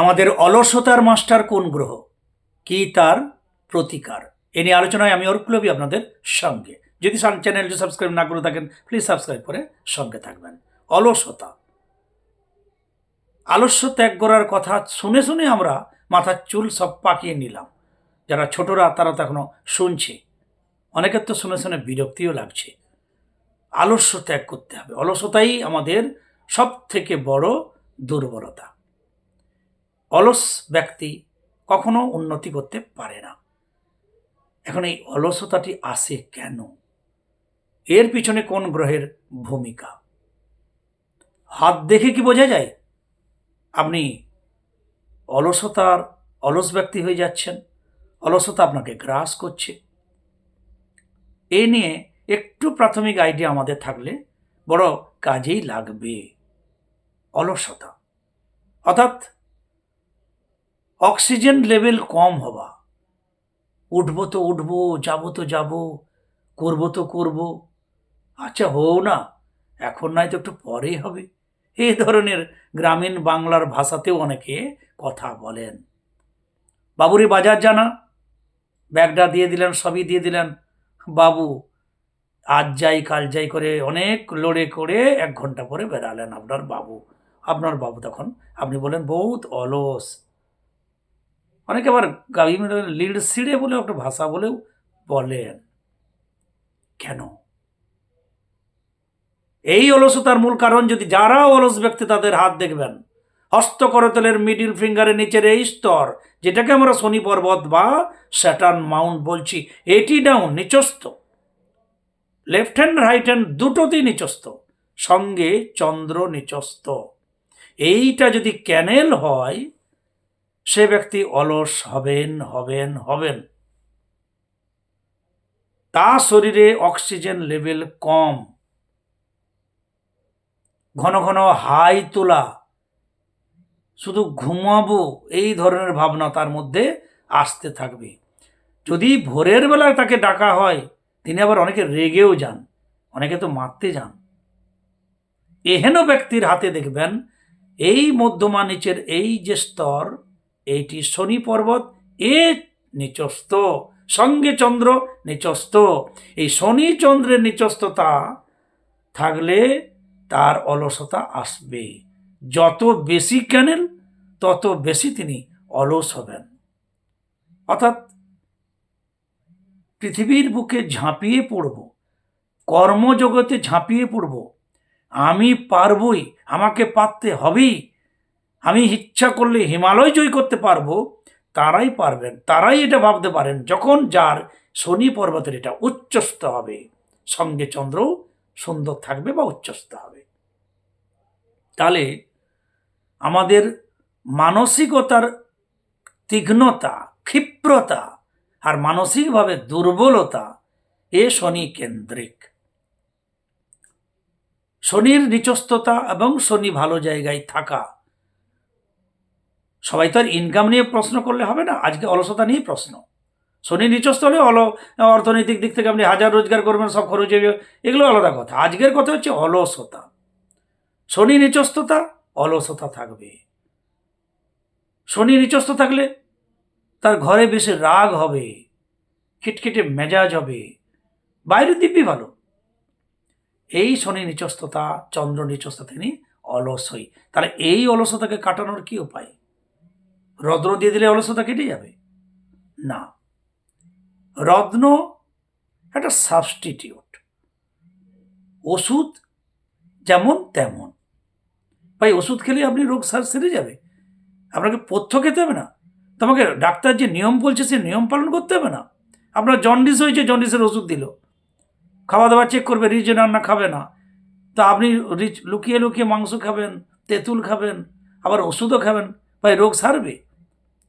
আমাদের অলসতার মাস্টার কোন গ্রহ? কি তার প্রতিকার? এ নিয়ে আলোচনায় আমি অরূপ লবি আপনাদের সঙ্গে। যদি চ্যানেল চ্যানেলটি সাবস্ক্রাইব না করে থাকেন, প্লিজ সাবস্ক্রাইব করে সঙ্গে থাকবেন। অলসতা। আলস্য ত্যাগ করার কথা শুনে শুনে আমরা মাথার চুল সব পাকিয়ে নিলাম। যারা ছোটরা, তারা তো এখনও শুনছে। অনেকের তো শুনে শুনে বিরক্তিও লাগছে। আলস্য ত্যাগ করতে হবে। অলসতাই আমাদের সব থেকে বড় দুর্বলতা। অলস ব্যক্তি কখনো উন্নতি করতে পারে না। এখন এই অলসতাটি আসে কেন? এর পিছনে কোন গ্রহের ভূমিকা? হাত দেখে কি বোঝা যায়? আপনি অলসতার, অলস ব্যক্তি হয়ে যাচ্ছেন, অলসতা আপনাকে গ্রাস করছে। এ নিয়ে একটু প্রাথমিক আইডিয়া আমাদের থাকলে বড় কাজেই লাগবে। অলসতা। অর্থাৎ অক্সিজেন লেভেল কম হওয়া। উঠবো তো উঠবো, যাব তো যাব, করব তো করব। আচ্ছা হও না, এখন নয় তো একটু পরেই হবে। এই ধরনের গ্রামীণ বাংলার ভাষাতেও অনেকে কথা বলেন। বাবুরি বাজার জানা, ব্যাগটা দিয়ে দিলেন, সবই দিয়ে দিলেন। বাবু, আজ যাই, কাল যাই করে অনেক লড়ে করে এক ঘণ্টা পরে বেরালেন আপনার বাবু। আপনার বাবু তখন, আপনি বলেন বহুত অলস। অনেকে আবার গাড়ি লিড সিঁড়ে বলে একটা ভাষা বলেও বলেন। কেন? এই অলসতার মূল কারণ যদি যারা অলস ব্যক্তি তাদের হাত দেখবেন হস্তকরতলের মিডিল ফিঙ্গারের নিচের এই স্তর, যেটাকে আমরা শনি পর্বত বা স্যাটার্ন মাউন্ট বলছি, এটি ডাউন নিচস্থ। লেফট হ্যান্ড রাইট হ্যান্ড দুটোতেই নিচস্থ। সঙ্গে চন্দ্র নিচস্থ। এইটা যদি ক্যানেল হয় সে ব্যক্তি অলস হবেন হবেন হবেন। তার শরীরে অক্সিজেন লেভেল কম। ঘন ঘন হাই তোলা। শুধু ঘুমাবো, এই ধরনের ভাবনা তার মধ্যে আসতে থাকবে। যদি ভোরের বেলায় তাকে ডাকা হয়, তিনি আবার অনেকে রেগেও যান, অনেকে তো মারতে যান। এহেন ব্যক্তির হাতে দেখবেন, এই মধ্যমা নিচের এই যে স্তর এইটি শনি পর্বত, এ নিচস্থ, সঙ্গে চন্দ্র নিচস্থ। এই শনি চন্দ্রের নিচস্থতা থাকলে তার অলসতা আসবে। যত বেশি ক্যানেল, তত বেশি তিনি অলস হবেন। অর্থাৎ পৃথিবীর বুকে ঝাঁপিয়ে পড়ব, কর্মজগতে ঝাঁপিয়ে পড়ব, আমি পারবই, আমাকে পারতে হবেই আমি ইচ্ছা করলে হিমালয় জয় করতে পারব, তারাই পারবেন, তারাই এটা ভাবতে পারেন, যখন যার শনি পর্বতের এটা উচ্চস্থ হবে, সঙ্গে চন্দ্র সুন্দর থাকবে বা উচ্চস্থ হবে। তাহলে আমাদের মানসিকতার তীক্ষ্ণতা, ক্ষিপ্রতা আর মানসিকভাবে দুর্বলতা এ শনি কেন্দ্রিক। শনির নিচস্থতা এবং শনি ভালো জায়গায় থাকা সবাই তো আর ইনকাম নিয়ে প্রশ্ন করলে হবে না, আজকে অলসতা নিয়ে প্রশ্ন। শনি নিচস্থ হলে অল, অর্থনৈতিক দিক থেকে আপনি হাজার রোজগার করবেন, সব খরচ হবে এগুলো আলাদা কথা। আজকের কথা হচ্ছে অলসতা। শনি নিচস্থতা, অলসতা থাকবে। শনি নিচস্থ থাকলে তার ঘরে বেশি রাগ হবে, খিটখিটে মেজাজ হবে। বাইরের দিব্যি ভালো। এই শনি নিচস্থতা, চন্দ্র নিচস্থ তিনি অলসই তাহলে এই অলসতাকে কাটানোর কি উপায়? রত্ন দিয়ে দিলে অলসতা কেটে যাবে। না। রত্ন একটা সাবস্টিটিউট ওষুধ যেমন তেমন। ভাই, ওষুধ খেলে আপনি রোগ সার সেরে যাবে। আপনাকে পথ্য খেতে হবে না। তোমাকে ডাক্তার যে নিয়ম বলছে, সে নিয়ম পালন করতে হবে না। আপনার জন্ডিস হয়েছে, জন্ডিসের ওষুধ দিল। খাওয়া দাওয়া চেক করবে রিচ রান্না খাবে না। তা আপনি রিচ লুকিয়ে লুকিয়ে মাংস খাবেন, তেঁতুল খাবেন, আবার ওষুধও খাবেন। ভাই, রোগ সারবে।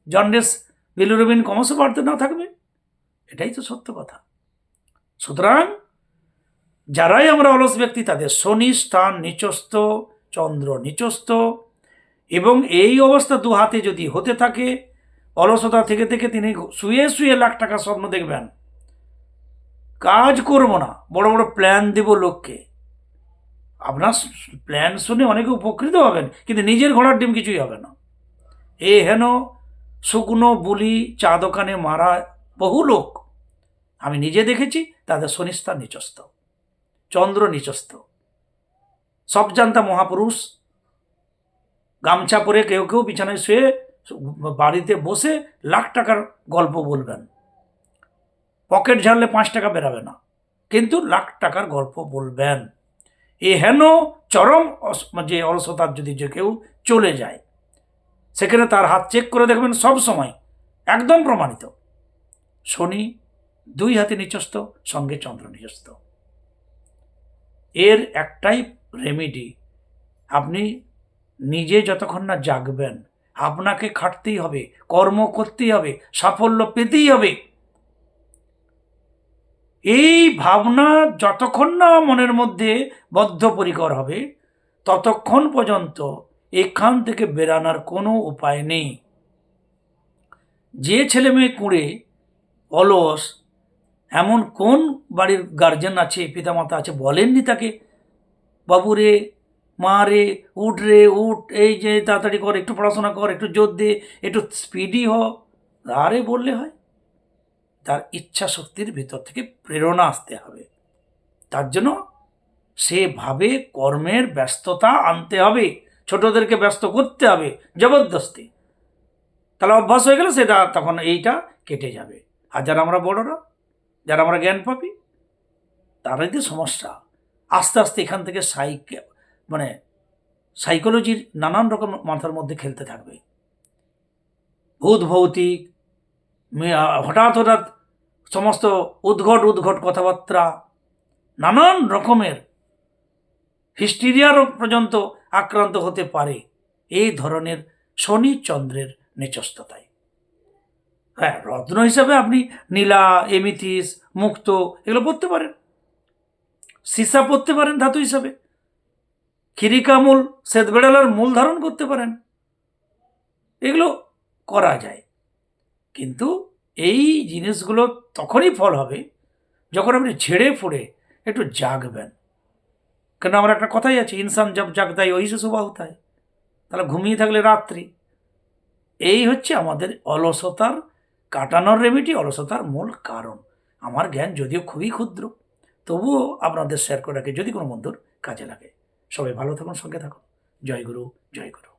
জন্ডিস বিলুরুবিন ক্রমশ বাড়তে না থাকবে? এটাই তো সত্য কথা। সুতরাং, যারাই আমরা অলস ব্যক্তি, তাদের শনি, স্থান, নিচস্থ, চন্দ্র নিচস্থ এবং এই অবস্থা দু হাতে যদি হতে থাকে, অলসতা থেকে থেকে তিনি শুয়ে শুয়ে লাখ টাকা স্বপ্ন দেখবেন। কাজ করব না, বড় বড় প্ল্যান দেব লোককে। আপনার প্ল্যান শুনে অনেকে উপকৃত হবেন, কিন্তু নিজের ঘোড়ার ডিম কিছুই হবে না। এ হেন শুকনো বুলি চা দোকানে মারা বহু লোক। আমি নিজে দেখেছি, তাদের শনিস্থান নিচস্থ, চন্দ্র নিচস্থ। সব জানতা মহাপুরুষ। গামছা পরে কেউ কেউ বিছানায় শুয়ে বাড়িতে বসে লাখ টাকার গল্প বলবেন। পকেট ঝাড়লে পাঁচ টাকা বেরাবে না, কিন্তু লাখ টাকার গল্প বলবেন। এ হেন চরম যে অলসতার যদি যে কেউ চলে যায়। সেখানে তার হাত চেক করে দেখবেন সব সময় একদম প্রমাণিত। শনি দুই হাতে নিচস্ত সঙ্গে চন্দ্র নিচস্ত এর একটাই রেমেডি আপনি নিজে যতক্ষণ না জাগবেন, আপনাকে খাটতেই হবে, কর্ম করতেই হবে, সাফল্য পেতেই হবে। এই ভাবনা যতক্ষণ না মনের মধ্যে বদ্ধপরিকর হবে, ততক্ষণ পর্যন্ত এখান থেকে বেরানোর কোনো উপায় নেই। যে ছেলে মেয়ে কুঁড়ে, অলস, এমন কোন বাড়ির গার্জেন আছে, পিতামাতা আছে, বলেননি তাকে? বাবু রে মা রে উঠ রে উঠ এই যে তাড়াতাড়ি কর, একটু পড়াশোনা কর, একটু জোর দে, একটু স্পিডি হ। আরে বললে হয়। তার ইচ্ছা শক্তির ভিতর থেকে প্রেরণা আসতে হবে। তার জন্য সেভাবে কর্মের ব্যস্ততা আনতে হবে। ছোটদেরকে ব্যস্ত করতে হবে, জবরদস্তি। তাহলে অভ্যাস হয়ে গেলে সেটা তখন এইটা কেটে যাবে। আর যারা আমরা বড়রা, যারা আমরা জ্ঞান পাবি তারাই তো সমস্যা। আস্তে আস্তে এখান থেকে সাইকে মানে সাইকোলজির নানান রকম মাথার মধ্যে খেলতে থাকবে। ভূত, ভৌতিক হঠাৎ হঠাৎ সমস্ত উদ্ঘট উদ্ঘট কথাবার্তা, নানান রকমের হিস্টিরিয়ার পর্যন্ত আক্রান্ত হতে পারে এই ধরনের শনি চন্দ্রের নিচস্ততায় হ্যাঁ রত্ন হিসাবে আপনি নীলা, এমিথিস, মুক্ত এগুলো পড়তে পারেন। সীসা পড়তে পারেন ধাতু হিসাবে। খিরিকামূল শ্বেতবেড়ালার মূল ধারণ করতে পারেন। এগুলো করা যায়। কিন্তু এই জিনিসগুলো তখনই ফল হবে যখন আপনি ঝেড়ে ফুড়ে একটু জাগবেন। কেন আমার একটা কথাই আছে, ইনসান জব জাগদাই ওই সে সুবাহ তাই। তাহলে ঘুমিয়ে থাকলে রাত্রি। এই হচ্ছে আমাদের অলসতার কাটানোর রেমিডি অলসতার মূল কারণ। আমার জ্ঞান যদিও খুবই ক্ষুদ্র, তবুও আপনাদের শেয়ার করে রাখে, যদি কোনো বন্ধুর কাজে লাগে। সবাই ভালো থাকুন, সঙ্গে থাকুন। জয় গুরু জয় গুরু।